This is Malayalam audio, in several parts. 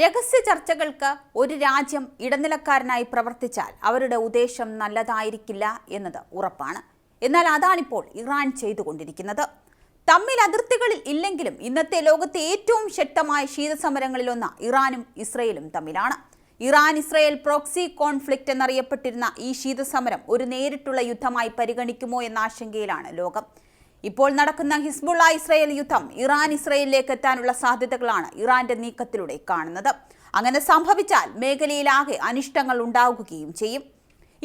രഹസ്യ ചർച്ചകൾക്ക് ഒരു രാജ്യം ഇടനിലക്കാരനായി പ്രവർത്തിച്ചാൽ അവരുടെ ഉദ്ദേശം നല്ലതായിരിക്കില്ല എന്നത് ഉറപ്പാണ്. എന്നാൽ അതാണിപ്പോൾ ഇറാൻ ചെയ്തുകൊണ്ടിരിക്കുന്നത്. തമ്മിൽ അതിർത്തികളിൽ ഇല്ലെങ്കിലും ഇന്നത്തെ ലോകത്തെ ഏറ്റവും ശക്തമായ ശീതസമരങ്ങളിലൊന്ന് ഇറാനും ഇസ്രയേലും തമ്മിലാണ്. ഇറാൻ ഇസ്രയേൽ പ്രോക്സി കോൺഫ്ലിക്റ്റ് എന്നറിയപ്പെട്ടിരുന്ന ഈ ശീതസമരം ഒരു നേരിട്ടുള്ള യുദ്ധമായി പരിഗണിക്കുമോ എന്ന ആശങ്കയിലാണ് ലോകം. ഇപ്പോൾ നടക്കുന്ന ഹിസ്ബുള്ള ഇസ്രയേൽ യുദ്ധം ഇറാൻ ഇസ്രയേലിലേക്ക് എത്താനുള്ള സാധ്യതകളാണ് ഇറാന്റെ നീക്കത്തിലൂടെ കാണുന്നത്. അങ്ങനെ സംഭവിച്ചാൽ മേഖലയിലാകെ അനിഷ്ടങ്ങൾ ഉണ്ടാകുകയും ചെയ്യും.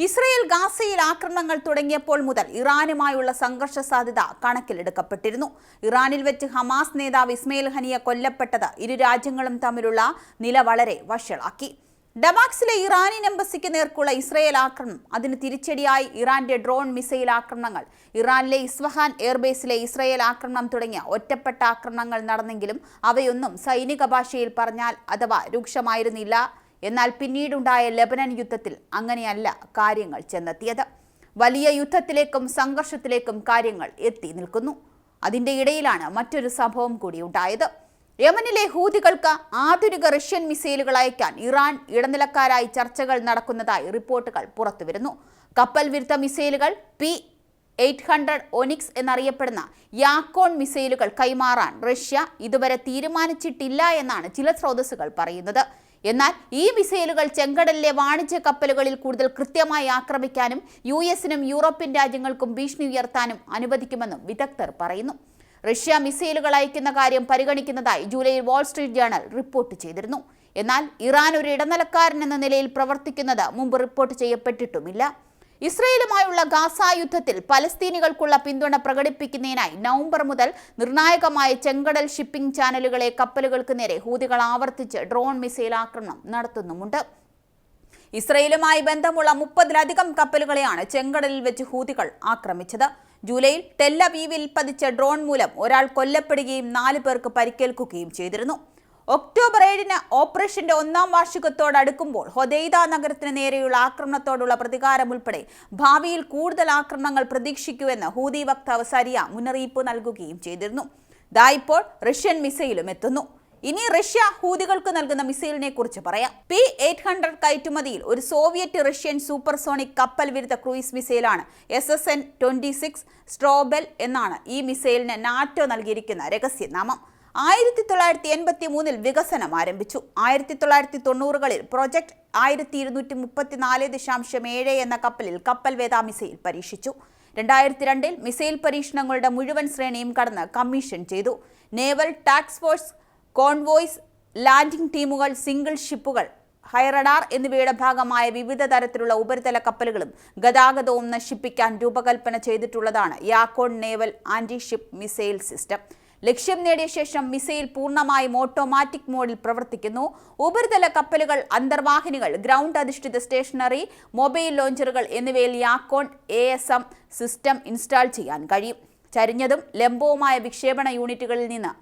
ഇസ്രയേൽ ഗാസയിൽ ആക്രമണങ്ങൾ തുടങ്ങിയപ്പോൾ മുതൽ ഇറാനുമായുള്ള സംഘർഷ സാധ്യത കണക്കിലെടുക്കപ്പെട്ടിരുന്നു. ഇറാനിൽ വെച്ച് ഹമാസ് നേതാവ് ഇസ്മയിൽ ഹനിയ കൊല്ലപ്പെട്ടത് ഇരു രാജ്യങ്ങളും തമ്മിലുള്ള നില വളരെ വഷളാക്കി. ഡമാക്സിലെ ഇറാനിയൻ എംബസിക്ക് നേർക്കുള്ള ഇസ്രയേൽ ആക്രമണം. അതിന് തിരിച്ചടിയായി ഇറാന്റെ ഡ്രോൺ മിസൈൽ ആക്രമണങ്ങൾ. ഇറാനിലെ ഇസ്വഹാൻ എയർബേസിലെ ഇസ്രയേൽ ആക്രമണം തുടങ്ങിയ ഒറ്റപ്പെട്ട ആക്രമണങ്ങൾ നടന്നെങ്കിലും അവയൊന്നും സൈനിക ഭാഷയിൽ പറഞ്ഞാൽ അഥവാ രൂക്ഷമായിരുന്നില്ല. എന്നാൽ പിന്നീടുണ്ടായ ലെബനൻ യുദ്ധത്തിൽ അങ്ങനെയല്ല കാര്യങ്ങൾ ചെന്നെത്തിയത്. വലിയ യുദ്ധത്തിലേക്കും സംഘർഷത്തിലേക്കും കാര്യങ്ങൾ എത്തി നിൽക്കുന്നു. അതിന്റെ ഇടയിലാണ് മറ്റൊരു സംഭവം കൂടി ഉണ്ടായത്. യമനിലെ ഹൂതികൾക്ക് ആധുനിക റഷ്യൻ മിസൈലുകൾ അയക്കാൻ ഇറാൻ ഇടനിലക്കാരായി ചർച്ചകൾ നടക്കുന്നതായി റിപ്പോർട്ടുകൾ പുറത്തുവരുന്നു. കപ്പൽ വിരുദ്ധ മിസൈലുകൾ പി എയ്റ്റ് ഹൺഡ്രഡ് ഒനിക്സ് എന്നറിയപ്പെടുന്ന യാക്കോൺ മിസൈലുകൾ കൈമാറാൻ റഷ്യ ഇതുവരെ തീരുമാനിച്ചിട്ടില്ല എന്നാണ് ചില സ്രോതസ്സുകൾ പറയുന്നത്. എന്നാൽ ഈ മിസൈലുകൾ ചെങ്കടലിലെ വാണിജ്യ കപ്പലുകളിൽ കൂടുതൽ കൃത്യമായി ആക്രമിക്കാനും യു എസിനും യൂറോപ്യൻ രാജ്യങ്ങൾക്കും ഭീഷണി ഉയർത്താനും അനുവദിക്കുമെന്നും വിദഗ്ധർ പറയുന്നു. റഷ്യ മിസൈലുകൾ അയക്കുന്ന കാര്യം പരിഗണിക്കുന്നതായി ജൂലൈയിൽ വാൾസ്ട്രീറ്റ് ജേണൽ റിപ്പോർട്ട് ചെയ്തിരുന്നു. എന്നാൽ ഇറാൻ ഒരു ഇടനിലക്കാരൻ എന്ന നിലയിൽ പ്രവർത്തിക്കുന്നത് മുമ്പ് റിപ്പോർട്ട് ചെയ്യപ്പെട്ടിട്ടുമില്ല. ഇസ്രയേലുമായുള്ള ഗാസ യുദ്ധത്തിൽ പലസ്തീനികൾക്കുള്ള പിന്തുണ പ്രകടിപ്പിക്കുന്നതിനായി നവംബർ മുതൽ നിർണായകമായ ചെങ്കടൽ ഷിപ്പിംഗ് ചാനലുകളെ കപ്പലുകൾക്ക് നേരെ ഹൂതികൾ ആവർത്തിച്ച് ഡ്രോൺ മിസൈൽ ആക്രമണം നടത്തുന്നുമുണ്ട്. ഇസ്രയേലുമായി ബന്ധമുള്ള മുപ്പതിലധികം കപ്പലുകളെയാണ് ചെങ്കടലിൽ വെച്ച് ഹൂതികൾ ആക്രമിച്ചത്. ജൂലൈയിൽ ടെല്ലവീവിൽ പതിച്ച ഡ്രോൺ മൂലം ഒരാൾ കൊല്ലപ്പെടുകയും നാല് പേർക്ക് പരിക്കേൽക്കുകയും ചെയ്തിരുന്നു. ഒക്ടോബർ ഏഴിന് ഓപ്പറേഷന്റെ ഒന്നാം വാർഷികത്തോടടുക്കുമ്പോൾ ഹൊദൈദ നഗരത്തിന് നേരെയുള്ള ആക്രമണത്തോടുള്ള പ്രതികാരം ഉൾപ്പെടെ ഭാവിയിൽ കൂടുതൽ ആക്രമണങ്ങൾ പ്രതീക്ഷിക്കുമെന്ന് ഹൂതി വക്താവ് സരിയ മുന്നറിയിപ്പ് നൽകുകയും ചെയ്തിരുന്നു. ദാ ഇപ്പോൾ റഷ്യൻ മിസൈലും എത്തുന്നു. ഇനി റഷ്യ ഹൂതികൾക്ക് നൽകുന്ന മിസൈലിനെ കുറിച്ച് പറയാം. പി എയ്റ്റ് ഹൺഡ്രഡ് കയറ്റുമതിയിൽ ഒരു സോവിയറ്റ് റഷ്യൻ സൂപ്പർസോണിക് കപ്പൽ വിരുദ്ധ cruise മിസൈലാണ് S S N twenty six Strobile എന്നാണ് ഈ മിസൈലിന് നാറ്റോ നൽകിയിരിക്കുന്ന രഹസ്യനാമം. ആയിരത്തി തൊള്ളായിരത്തി എൺപത്തി മൂന്നിൽ വികസനം ആരംഭിച്ചു. ആയിരത്തി തൊള്ളായിരത്തി തൊണ്ണൂറുകളിൽ പ്രൊജക്ട് ആയിരത്തി ഇരുന്നൂറ്റി മുപ്പത്തിനാല് ദശാംശം ഏഴ് എന്ന കപ്പലിൽ കപ്പൽ വേദ മിസൈൽ പരീക്ഷിച്ചു. രണ്ടായിരത്തി രണ്ടിൽ മിസൈൽ പരീക്ഷണങ്ങളുടെ മുഴുവൻ ശ്രേണിയും കടന്ന് കമ്മീഷൻ ചെയ്തു. നേവൽ ടാക്സ് ഫോഴ്സ് കോൺവോയ്സ് ലാൻഡിംഗ് ടീമുകൾ സിംഗിൾ ഷിപ്പുകൾ ഹൈറഡാർ എന്നിവയുടെ ഭാഗമായ വിവിധ തരത്തിലുള്ള ഉപരിതല കപ്പലുകളും ഗതാഗതവും നശിപ്പിക്കാൻ രൂപകൽപ്പന ചെയ്തിട്ടുള്ളതാണ് Yakhont naval anti ship missile system. ലക്ഷ്യം നേടിയ ശേഷം മിസൈൽ പൂർണമായും ഓട്ടോമാറ്റിക് മോഡിൽ പ്രവർത്തിക്കുന്നു. ഉപരിതല കപ്പലുകൾ അന്തർവാഹിനികൾ ഗ്രൗണ്ട് അധിഷ്ഠിത സ്റ്റേഷനറി മൊബൈൽ ലോഞ്ചറുകൾ എന്നിവയിൽ യാക്കോൺ എ സിസ്റ്റം ഇൻസ്റ്റാൾ ചെയ്യാൻ കഴിയും. ചരിഞ്ഞതും ലംബവുമായ വിക്ഷേപണ യൂണിറ്റുകളിൽ നിന്ന്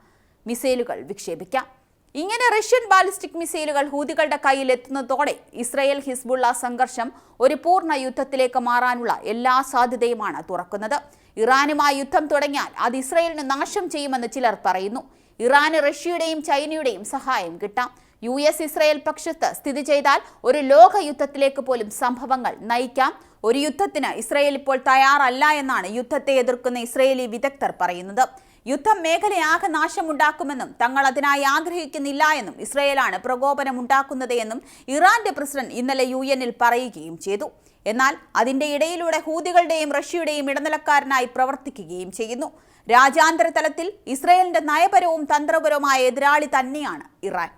മിസൈലുകൾ വിക്ഷേപിക്കാം. ഇങ്ങനെ റഷ്യൻ ബാലിസ്റ്റിക് മിസൈലുകൾ ഹൂതികളുടെ കയ്യിൽ എത്തുന്നതോടെ ഇസ്രയേൽ ഹിസ്ബുള്ള സംഘർഷം ഒരു പൂർണ യുദ്ധത്തിലേക്ക് മാറാനുള്ള എല്ലാ സാധ്യതയുമാണ് തുറക്കുന്നത്. ഇറാനുമായി യുദ്ധം തുടങ്ങിയാൽ അത് ഇസ്രയേലിന് നാശം ചെയ്യുമെന്ന് ചിലർ പറയുന്നു. ഇറാന് റഷ്യയുടെയും ചൈനയുടെയും സഹായം കിട്ടാം. യു എസ് ഇസ്രയേൽ പക്ഷത്ത് സ്ഥിതി ചെയ്താൽ ഒരു ലോക യുദ്ധത്തിലേക്ക് പോലും സംഭവങ്ങൾ നയിക്കാം. ഒരു യുദ്ധത്തിന് ഇസ്രയേൽ ഇപ്പോൾ തയ്യാറല്ല എന്നാണ് യുദ്ധത്തെ എതിർക്കുന്ന ഇസ്രയേലി വിദഗ്ധർ പറയുന്നത്. യുദ്ധം മേഖലയാകെ നാശമുണ്ടാക്കുമെന്നും തങ്ങൾ അതിനായി ആഗ്രഹിക്കുന്നില്ല എന്നും ഇസ്രയേലാണ് പ്രകോപനം ഉണ്ടാക്കുന്നത് എന്നും ഇറാന്റെ പ്രസിഡന്റ് ഇന്നലെ യു എന്നിൽ പറയുകയും ചെയ്തു. എന്നാൽ അതിന്റെ ഇടയിലൂടെ ഹൂതികളുടെയും റഷ്യയുടെയും ഇടനിലക്കാരനായി പ്രവർത്തിക്കുകയും ചെയ്യുന്നു. രാജ്യാന്തര തലത്തിൽ ഇസ്രയേലിന്റെ നയപരവും തന്ത്രപരവുമായ എതിരാളി തന്നെയാണ് ഇറാൻ.